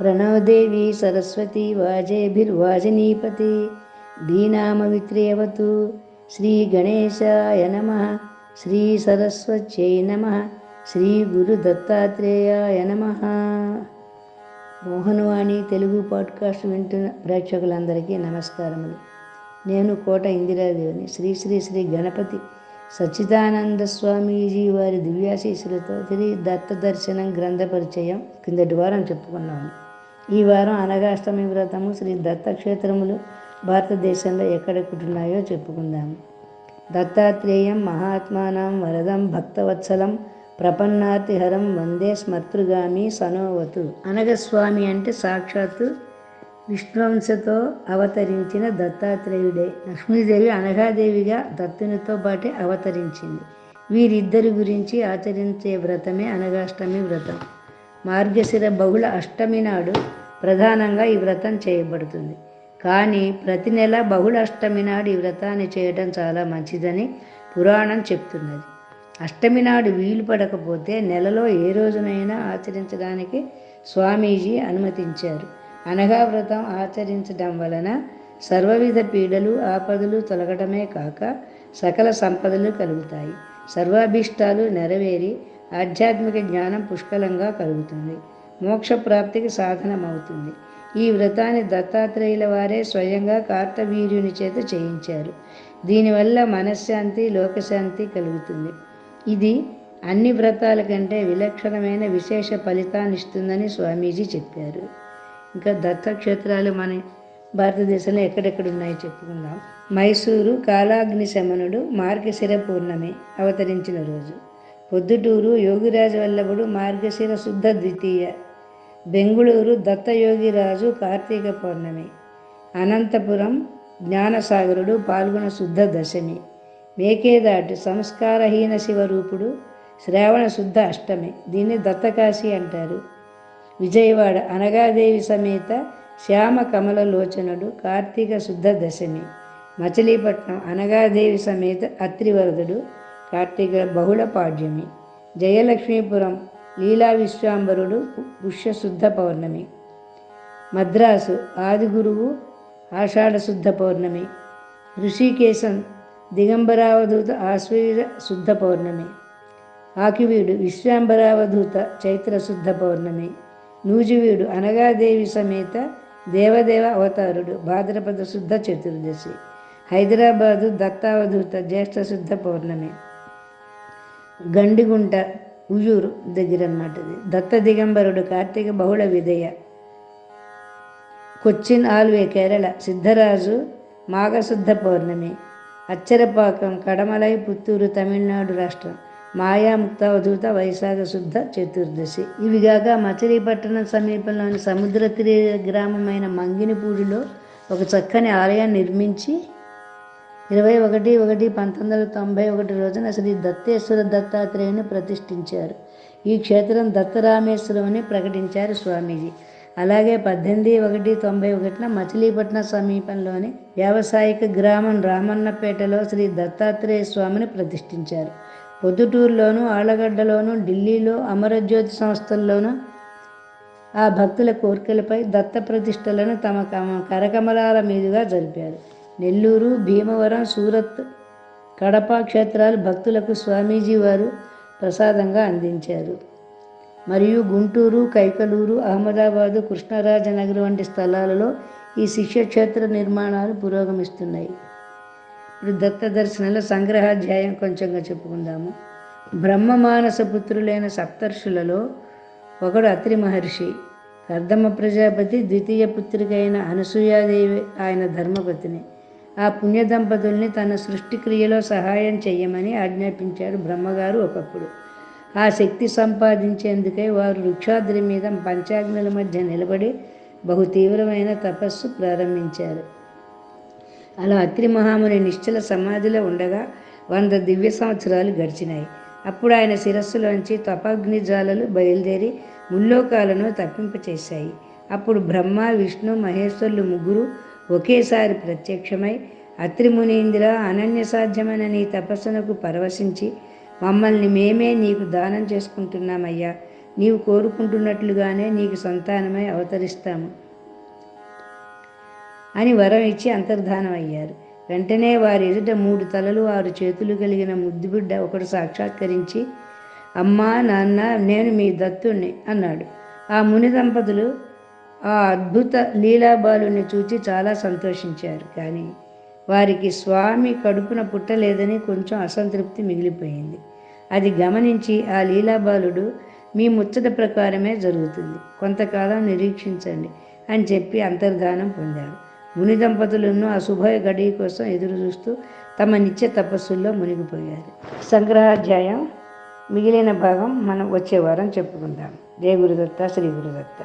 ప్రణవదేవి సరస్వతి వాజేభిర్వాజనీపతి దీనామవిత్రేవతు శ్రీ గణేశాయ నమ శ్రీ సరస్వత్యై నమ శ్రీ గురు దత్తాత్రేయాయ నమ మోహన్వాణి తెలుగు పాడ్కాస్ట్ వింటున్న ప్రేక్షకులందరికీ నమస్కారములు. నేను కోట ఇందిరాదేవిని. శ్రీ శ్రీ శ్రీ గణపతి సచ్చిదానంద స్వామీజీ వారి దివ్యాశీస్సులతో తిరిగి దత్త దర్శనం గ్రంథ పరిచయం కిందటి వారం చెప్పుకున్నాము. ఈ వారం అనగాష్టమి వ్రతము శ్రీ దత్తక్షేత్రములు భారతదేశంలో ఎక్కడెక్కడున్నాయో చెప్పుకుందాము దత్తాత్రేయం మహాత్మానం వరదం భక్తవత్సలం ప్రపన్నాతిహరం వందే స్మర్తృగామి సనోవతు. అనగస్వామి అంటే సాక్షాత్తు విష్ణువంశతో అవతరించిన దత్తాత్రేయుడే. లక్ష్మీదేవి అనఘాదేవిగా దత్తునితో పాటే అవతరించింది. వీరిద్దరి గురించి ఆచరించే వ్రతమే అనగాష్టమి వ్రతం. మార్గశిర బహుళ అష్టమి నాడు ప్రధానంగా ఈ వ్రతం చేయబడుతుంది. కానీ ప్రతి నెల బహుళ అష్టమి నాడు ఈ వ్రతాన్ని చేయడం చాలా మంచిదని పురాణం చెప్తున్నది. అష్టమి నాడు వీలు పడకపోతే నెలలో ఏ రోజునైనా ఆచరించడానికి స్వామీజీ అనుమతించారు. అనగా వ్రతం ఆచరించడం వలన సర్వవిధ పీడలు ఆపదలు తొలగటమే కాక సకల సంపదలు కలుగుతాయి. సర్వాభీష్టాలు నెరవేరి ఆధ్యాత్మిక జ్ఞానం పుష్కలంగా కలుగుతుంది. మోక్ష ప్రాప్తికి సాధనమవుతుంది. ఈ వ్రతాన్ని దత్తాత్రేయుల వారే స్వయంగా కార్తవీర్యుని చేత చేయించారు. దీనివల్ల మనశ్శాంతి లోకశాంతి కలుగుతుంది. ఇది అన్ని వ్రతాల కంటే విలక్షణమైన విశేష ఫలితాన్ని ఇస్తుందని స్వామీజీ చెప్పారు. ఇంకా దత్తక్షేత్రాలు మన భారతదేశంలో ఎక్కడెక్కడ ఉన్నాయో చెప్పుకుందాం. మైసూరు కాలాగ్ని శమనుడు మార్గశిర పూర్ణమి అవతరించిన రోజు. పొద్దుటూరు యోగిరాజు వల్లభుడు మార్గశిర శుద్ధ ద్వితీయ. బెంగుళూరు దత్తయోగిరాజు కార్తీక పౌర్ణమి. అనంతపురం జ్ఞానసాగరుడు పాల్గొన శుద్ధ దశమి. మేకేదాటు సంస్కారహీన శివరూపుడు శ్రావణ శుద్ధ అష్టమి. దీన్ని దత్తకాశి అంటారు. విజయవాడ అనగాదేవి సమేత శ్యామ కమల లోచనుడు కార్తీక శుద్ధ దశమి. మచిలీపట్నం అనగాదేవి సమేత అత్రివరదుడు కార్తీక బహుళ పాడ్యమి జయలక్ష్మీపురం లీలా విశ్వాంబరుడు పుష్యశుద్ధ పౌర్ణమి మద్రాసు ఆదిగురువు ఆషాఢ శుద్ధ పౌర్ణమి ఋషికేశం దిగంబరావధూత ఆశ్వీర శుద్ధ పౌర్ణమి ఆకివీడు విశ్వాంబరావధూత చైత్ర శుద్ధ పౌర్ణమి నూజివీడు అనగాదేవి సమేత దేవదేవ అవతారుడు భాద్రపద శుద్ధ చతుర్దశి హైదరాబాదు దత్తావధూత జ్యేష్ఠ శుద్ధ పౌర్ణమి గండిగుంట ఉజూరు దగ్గర అన్నమాట ఇది దత్త దిగంబరుడు కార్తీక బహుళ విధేయ. కొచ్చిన్ ఆల్వే కేరళ సిద్ధరాజు మాఘశుద్ధ పౌర్ణమి. అచ్చరపాకం కడమలై పుత్తూరు తమిళనాడు రాష్ట్రం. మాయాముక్తావధూత వైశాఖ శుద్ధ చతుర్దశి. ఇవిగాక మచిలీపట్నం సమీపంలోని సముద్ర తీర గ్రామమైన మంగినిపూడిలో ఒక చక్కని ఆలయాన్ని నిర్మించి ఇరవై ఒకటి ఒకటి పంతొమ్మిది వందల తొంభై ఒకటి రోజున శ్రీ దత్తేశ్వర దత్తాత్రేయుని ప్రతిష్ఠించారు. ఈ క్షేత్రం దత్తరామేశ్వరం అని ప్రకటించారు స్వామీజీ. అలాగే పద్దెనిమిది ఒకటి తొంభై ఒకటిన మచిలీపట్నం సమీపంలోని వ్యావసాయిక గ్రామం రామన్నపేటలో శ్రీ దత్తాత్రేయ స్వామిని ప్రతిష్ఠించారు. పొద్దుటూరులోను ఆళ్ళగడ్డలోను ఢిల్లీలో అమరజ్యోతి సంస్థల్లోనూ ఆ భక్తుల కోరికలపై దత్త ప్రతిష్టలను తమ కమ- కరకమలాల మీదుగా జరిపారు. నెల్లూరు భీమవరం సూరత్ కడప క్షేత్రాలు భక్తులకు స్వామీజీ వారు ప్రసాదంగా అందించారు. మరియు గుంటూరు కైకలూరు అహ్మదాబాదు కృష్ణరాజనగర్ వంటి స్థలాలలో ఈ శిష్యక్షేత్ర నిర్మాణాలు పురోగమిస్తున్నాయి. ఇప్పుడు దత్త దర్శనంలో సంగ్రహాధ్యాయం కొంచెంగా చెప్పుకుందాము. బ్రహ్మమానస పుత్రులైన సప్తర్షులలో ఒకడు అత్రి మహర్షి కర్దమ ప్రజాపతి ద్వితీయ పుత్రికైన అనసూయాదేవి ఆయన ధర్మపతిని. ఆ పుణ్య దంపతుల్ని తన సృష్టి క్రియలో సహాయం చెయ్యమని ఆజ్ఞాపించాడు బ్రహ్మగారు ఒకప్పుడు. ఆ శక్తి సంపాదించేందుకై వారు వృక్షాద్రి మీద పంచాగ్నుల మధ్య నిలబడి బహు తీవ్రమైన తపస్సు ప్రారంభించారు. అలా అత్రి మహాముని నిశ్చల సమాధిలో ఉండగా వంద దివ్య సంవత్సరాలు గడిచినాయి. అప్పుడు ఆయన శిరస్సులోంచి తపాగ్ని జాలలు బయలుదేరి ముల్లోకాలను తప్పింపచేశాయి. అప్పుడు బ్రహ్మ విష్ణు మహేశ్వరులు ముగ్గురు ఒకేసారి ప్రత్యక్షమై అత్రి మునీంద్ర అనన్య సాధ్యమైన నీ తపస్సునకు పరవశించి మమ్మల్ని మేమే నీకు దానం చేసుకుంటున్నామయ్యా. నీవు కోరుకుంటున్నట్లుగానే నీకు సంతానమై అవతరిస్తాము. అని వరం ఇచ్చి అంతర్ధానం అయ్యారు. వెంటనే వారి ఎదుట మూడు తలలు ఆరు చేతులు కలిగిన ముద్దుబిడ్డ ఒకడు సాక్షాత్కరించి అమ్మా నాన్న నేను మీ దత్తుణ్ణి అన్నాడు. ఆ ముని దంపతులు ఆ అద్భుత లీలాబాలుని చూచి చాలా సంతోషించారు. కానీ వారికి స్వామి కడుపున పుట్టలేదని కొంచెం అసంతృప్తి మిగిలిపోయింది. అది గమనించి ఆ లీలాబాలుడు మీ ముచ్చట ప్రకారమే జరుగుతుంది. కొంతకాలం నిరీక్షించండి అని చెప్పి అంతర్ధానం పొందాడు. ముని దంపతులను ఆ శుభ గడియ కోసం ఎదురు చూస్తూ తమ నిత్య తపస్సుల్లో మునిగిపోయారు. సంగ్రహాధ్యాయం మిగిలిన భాగం మనం వచ్చే వారం చెప్పుకుందాం. జయ గురుదత్త శ్రీ గురుదత్త.